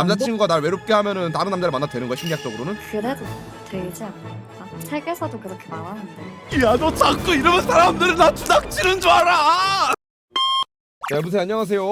남자친구가 날 외롭게 하면은 다른 남자를 만나 도 되는 거야 심리학적으로는? 그래도 되지 않을까? 책에서도 그렇게 말하는데 야 너 자꾸 이러면 사람들은 나 주닥 치는 줄 알아 네, 여보세요 안녕하세요.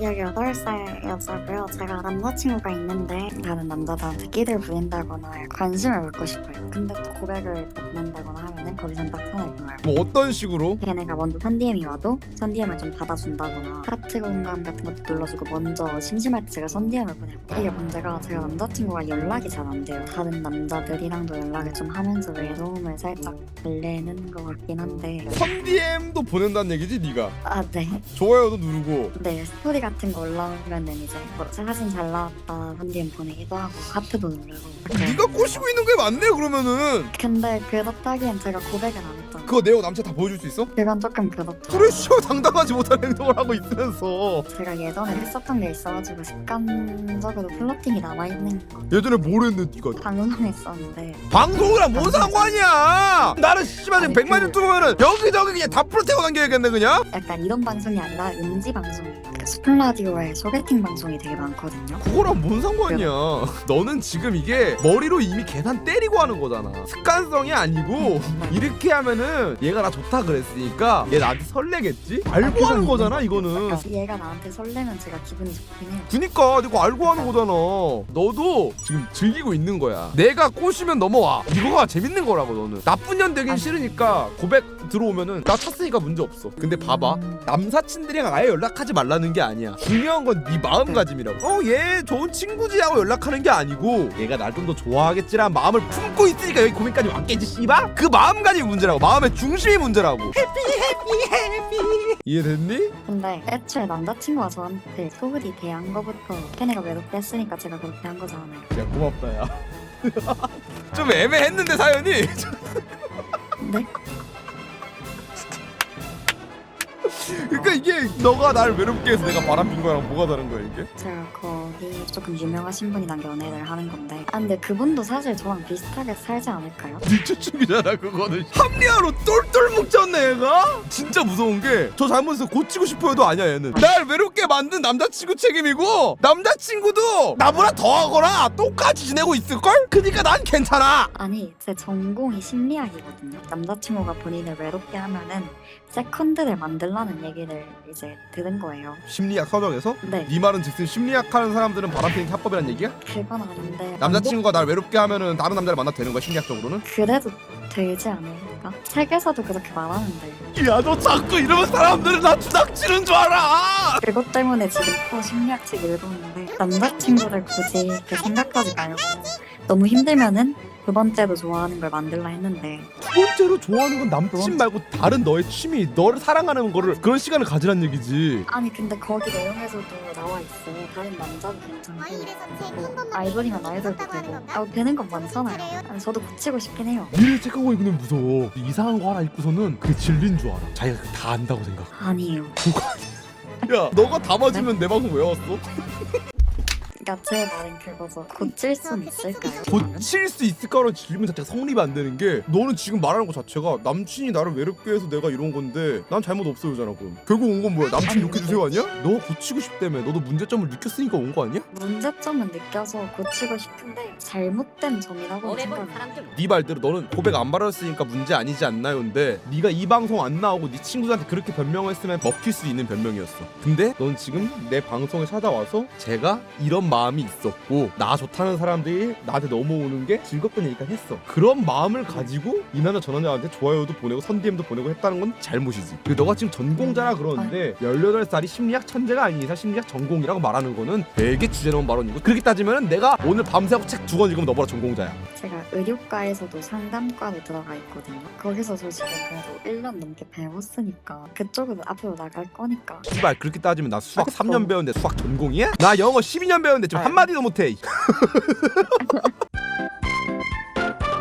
18살 여자고요. 제가 남자친구가 있는데 다른 남자들한테 끼를 부린다거나 관심을 받고 싶어요. 근데 또 고백을 받는다거나 하면은 거기선 딱 있는 거예요. 뭐 어떤 식으로? 걔네가 먼저 선DM이 와도 선DM을 좀 받아준다거나 하트 공감 같은 것도 눌러주고 먼저 심심할 때 제가 선DM을 보내고 이게 문제가 제가 남자친구가 연락이 잘 안 돼요. 다른 남자들이랑도 연락을 좀 하면서 외로움을 살짝 달래는 것 같긴 한데. 선DM도 보낸다는 얘기지 네가? 아 네. 좋아요도 누 르고. 네 스토리 같은 거 올라오면은 이제 뭐 사진 잘 나왔다 선DM 보내기도 하고 하트도 누르고. 네가 꼬시고 있는 게 맞네 그러면은. 근데 그렇다기엔 제가 고백을 안 그거 내용 남자 다 보여줄 수 있어? 그건 조금 그래 씨발 당당하지 못한 행동을 하고 있으면서. 제가 예전에 했었던 게 있어가지고 습관적으로 플러팅이 남아있는 거 예전에 뭘 했는데 네가 방송했었는데. 방송이랑 뭔 상관이야? 나는 씨발 지금 아니, 100만 그- 유튜버면은 여기저기 그냥 다 풀태고 당겨야겠네 그냥? 약간 이런 방송이 아니라 음지 방송 그 스푼 라디오에 소개팅 방송이 되게 많거든요. 그거랑 뭔 상관이야? 너는 지금 이게 머리로 이미 계산 때리고 하는 거잖아. 습관성이 아니고 이렇게 하면은 얘가 나 좋다 그랬으니까 얘 나한테 설레겠지? 알고 하는 거잖아 이거는. 얘가 나한테 설레면 제가 기분이 좋긴 해요 그니까 내가 알고 하는 거잖아. 너도 지금 즐기고 있는 거야. 내가 꼬시면 넘어와. 이거가 재밌는 거라고 너는. 나쁜 년 되긴 아니. 싫으니까 고백 들어오면은 나 찼으니까 문제 없어. 근데 봐봐. 음, 남사친들이랑 아예 연락하지 말라는 게 아니야. 중요한 건 네 마음가짐이라고. 어얘 좋은 친구지 하고 연락하는 게 아니고 얘가 날 좀 더 좋아하겠지라는 마음을 품고 있으니까 여기 고민까지 왔겠지 씨발? 그 마음가짐이 문제라고. 마음의 중심이 문제라고. 해피 해피 해피. 이해됐니? 근데 애초에 남자친구가 저한테 소홀히 대한 거부터 걔네가 외롭게 했으니까 제가 그렇게 한 거잖아요. 야 고맙다 야. 좀 애매했는데 사연이. 네? 그러니까 이게 너가 날 외롭게 해서 내가 바람핀 거랑 뭐가 다른 거야 이게? 제가 거기 조금 유명하신 분이랑 연애를 하는 건데 아 근데 그분도 사실 저랑 비슷하게 살지 않을까요? 네 추측이잖아 그거는. 합리화로 똘똘 뭉쳤네 얘가. 진짜 무서운 게 저 잘못해서 고치고 싶어요도 아니야 얘는. 날 외롭게 만든 남자친구 책임이고 남자친구도 나보다 더하거나 똑같이 지내고 있을걸? 그니까 난 괜찮아. 아니 제 전공이 심리학이거든요 남자친구가 본인을 외롭게 하면은 세컨드를 만들라는 얘기를 이제 들은 거예요 심리학 서적에서? 네 네 말은 즉슨 심리학 하는 사람들은 바람피는 합법이란 얘기야? 그건 아닌데 남자친구가 날 외롭게 하면은 다른 남자를 만나도 되는 거야 심리학적으로는? 그래도 되지 않을까? 책에서도 그렇게 말하는데 야 너 자꾸 이러면 사람들은 나 주닥치는 줄 알아 그것 때문에 지금 또 심리학 책 읽었는데 남자친구를 굳이 그 생각하지 말고 너무 힘들면은 두 번째로 좋아하는 걸 만들라 했는데. 두 번째로 좋아하는 건 남친 말고 다른 너의 취미 너를 사랑하는 거를 그런 시간을 가지란 얘기지. 아니 근데 거기 내용에서도 나와 있어요 다른 남자도 괜찮고 뭐 아이돌이면 아이돌도 되고 아 되는 건 많잖아요. 아니, 저도 고치고 싶긴 해요. 미래 체크하고 이거는 무서워. 이상한 거 하나 입고서는 그게 진리인 줄 알아. 자기가 다 안다고 생각. 아니에요. 야. 너가 다 맞으면 내 방송 왜 왔어? 그러니까 제 말은 그거죠 고칠 순 있을까요? 고칠 수 있을 까라는 질문 자체가 성립이 안 되는 게 너는 지금 말하는 거 자체가 남친이 나를 외롭게 해서 내가 이런 건데 난 잘못 없어요잖아 그럼 결국 온 건 뭐야 남친 욕해 주세요 아니야? 너 고치고 싶다며 너도 문제점을 느꼈으니까 온 거 아니야? 문제점은 느껴서 고치고 싶은데 잘못된 점이라고 생각해요 네 말대로 너는 고백 안 받았으니까 문제 아니지 않나요인데 네가 이 방송 안 나오고 네 친구들한테 그렇게 변명했으면 먹힐 수 있는 변명이었어 근데 넌 지금 내 방송에 찾아와서 제가 이런 마음이 있었고 나 좋다는 사람들이 나한테 넘어오는 게 즐겁던 얘기까 했어. 그런 마음을 가지고 이 남자 저 남자한테 좋아요도 보내고 선DM도 보내고 했다는 건 잘못이지. 그리고 너가 지금 전공자라 그러는데 18살이 심리학 천재가 아닌 이상 심리학 전공이라고 말하는 거는 되게 주제넘은 발언이고 그렇게 따지면 내가 오늘 밤새고 책 두 권 읽으면 너보다 전공자야. 제가 의료과에서도 상담과로 들어가 있거든요. 거기서 저 지금 그래도 1년 넘게 배웠으니까 그쪽으로 앞으로 나갈 거니까. 씨발 그렇게 따지면 나 수학 아, 3년 배웠는데 수학 전공이야? 나 영어 12년 배웠는데 지금 아유. 한마디도 못해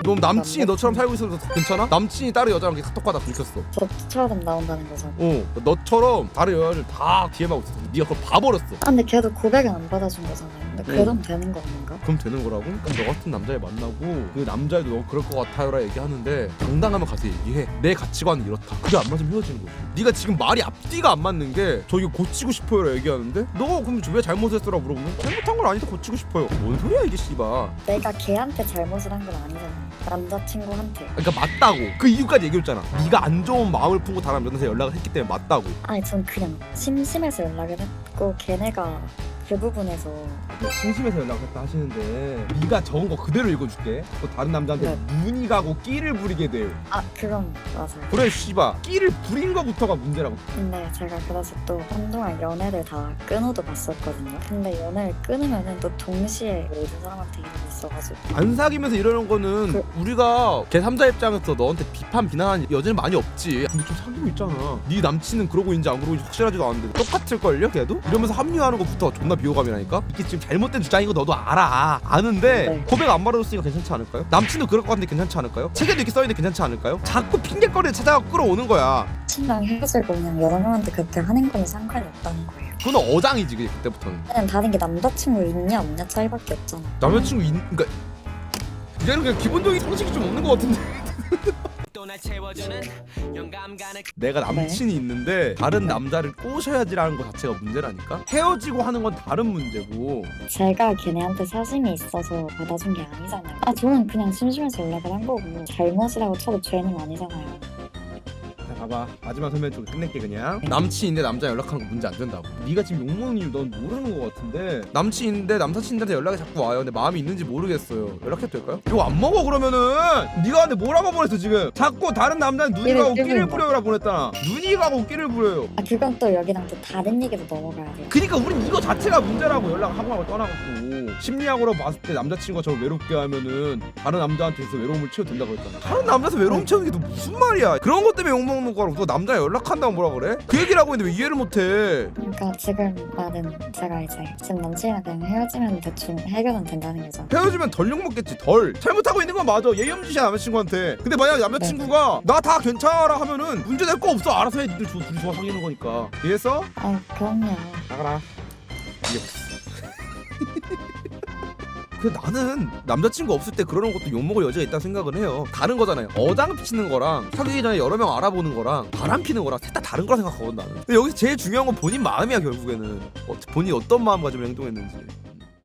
너 남친이 너처럼 살고 있어도 괜찮아? 남친이 다른 여자랑 이렇게 카톡 하다 들켰어 저처럼 나온다는 거죠. 어 너처럼 다른 여자를 다 DM하고 있었어 네가 그걸 봐버렸어 아 근데 걔도 고백은 안 받아준 거잖아요. 근데 그럼 되는 거 아닌가? 그럼 되는 거라고? 그럼 너 같은 남자를 만나고 그 남자애도 너 그럴 것 같아요라 얘기하는데 당당하면 가서 얘기해 내 가치관은 이렇다 그게 안 맞으면 헤어지는 거지 네가 지금 말이 앞뒤가 안 맞는 게 저 이거 고치고 싶어요라 얘기하는데 너 그럼 왜 잘못했어라 물어보면 잘못한 건 아니다 고치고 싶어요 뭔 소리야 이게 씨발 내가 걔한테 잘못을 한 건 아니잖아. 남자친구한테. 그러니까 맞다고. 그 이유까지 얘기했잖아. 네가 안 좋은 마음을 품고 다른 여자한테 연락을 했기 때문에 맞다고. 아니 전 그냥 심심해서 연락을 했고 걔네가 그 부분에서. 심심해서 연락했다 하시는데 네가 적은 거 그대로 읽어줄게. 또 다른 남자한테 눈이 가고 끼를 부리게 돼요. 아 그건 맞아요. 그래 씨발 끼를 부린 거부터가 문제라고. 근데 제가 그래서 또 한동안 연애를 다 끊어도 봤었거든요. 근데 연애를 끊으면은 또 동시에 모든 사람한테 이러고 있어가지고. 안 사귀면서 이러는 거는 그- 우리가 걔 3자 입장에서 너한테 비판 비난하는 여지는 많이 없지. 근데 좀 사귀고 있잖아. 네 남친은 그러고 있는지 안 그러고 있는지 확실하지도 않은데 똑같을걸요 걔도? 이러면서 합리화하는 것부터 존나 비호감이라니까 이게 지금 잘못된 주장인 거 너도 알아 아는데 네. 고백 안 받아줬으니까 괜찮지 않을까요? 남친도 그럴 것 같은데 괜찮지 않을까요? 책에도 이렇게 써있는데 괜찮지 않을까요? 자꾸 핑계거리를 찾아가 끌어오는 거야 친랑 헤어지고 그냥 여러 명한테 그렇게 하는 거는 상관이 없다는 거예요. 그건 어장이지 그게 그때부터는 그냥 다른 게 남자친구 있냐 없냐 차이밖에 없잖아. 남자친구 있... 그러니까 이제는 그냥 기본적인 상식이 좀 없는 것 같은데 또 날 채워주는 영감 가는 내가 남친이 있는데 다른 남자를 꼬셔야지라는 것 자체가 문제라니까 헤어지고 하는 건 다른 문제고 제가 걔네한테 사심이 있어서 받아준 게 아니잖아요. 아 저는 그냥 심심해서 연락을 한 거고 잘못이라고 쳐도 죄는 아니잖아요. 자 봐봐. 마지막 설명 좀 끝낼게 그냥. 남친인데 남자 연락하는 거 문제 안 된다고. 네가 지금 욕먹는 이유 넌 모르는 것 같은데. 남친인데 남사친한테 연락이 자꾸 와요. 근데 마음이 있는지 모르겠어요. 연락해도 될까요? 이거 안 먹어 그러면은. 네가 나한테 뭐라고 보냈어 지금? 자꾸 다른 남자는 눈이 끼를 가고 끼를 뿌린다. 부려요라 보냈잖아 눈이 가고 끼를 부려요. 아 그건 또 여기랑 또 다른 얘기로 넘어가야 돼요. 그니까 우린 이거 자체가 문제라고 연락하고 하고 떠나갖고. 심리학으로 봤을 때 남자친구가 저를 외롭게 하면은 다른 남자한테서 외로움을 채워도 된다고 했잖아. 다른 남자한테 외로움 채우는 게 또 무슨 말이야? 그런 것 때문에 욕먹는 거라고? 또 남자 연락한다고 뭐라 그래? 그 얘기를 하고 있는데 왜 이해를 못해? 그러니까 지금 말은 제가 이제 지금 남친이랑 그냥 헤어지면 대충 해결은 된다는 거죠. 헤어지면 덜 욕먹겠지 덜. 잘못하고 있는 건 맞아. 예의엄지시야 남자친구한테. 근데 만약 남자친구가 나 다 괜찮아라 하면은 문제 될 거 없어. 알아서 해. 니들 조- 둘이 좋아 사귀는 거니까. 이해했어? 아 그럼요. 나가라. 이 게그 나는 남자친구 없을 때 그러는 것도 욕먹을 여지가 있다고 생각은 해요. 다른 거잖아요. 어장 피치는 거랑 사귀기 전에 여러 명 알아보는 거랑 바람 피는 거랑 셋 다 다른 거라 생각하거든 나는. 근데 여기서 제일 중요한 건 본인 마음이야 결국에는. 어, 본인이 어떤 마음 가지고 행동했는지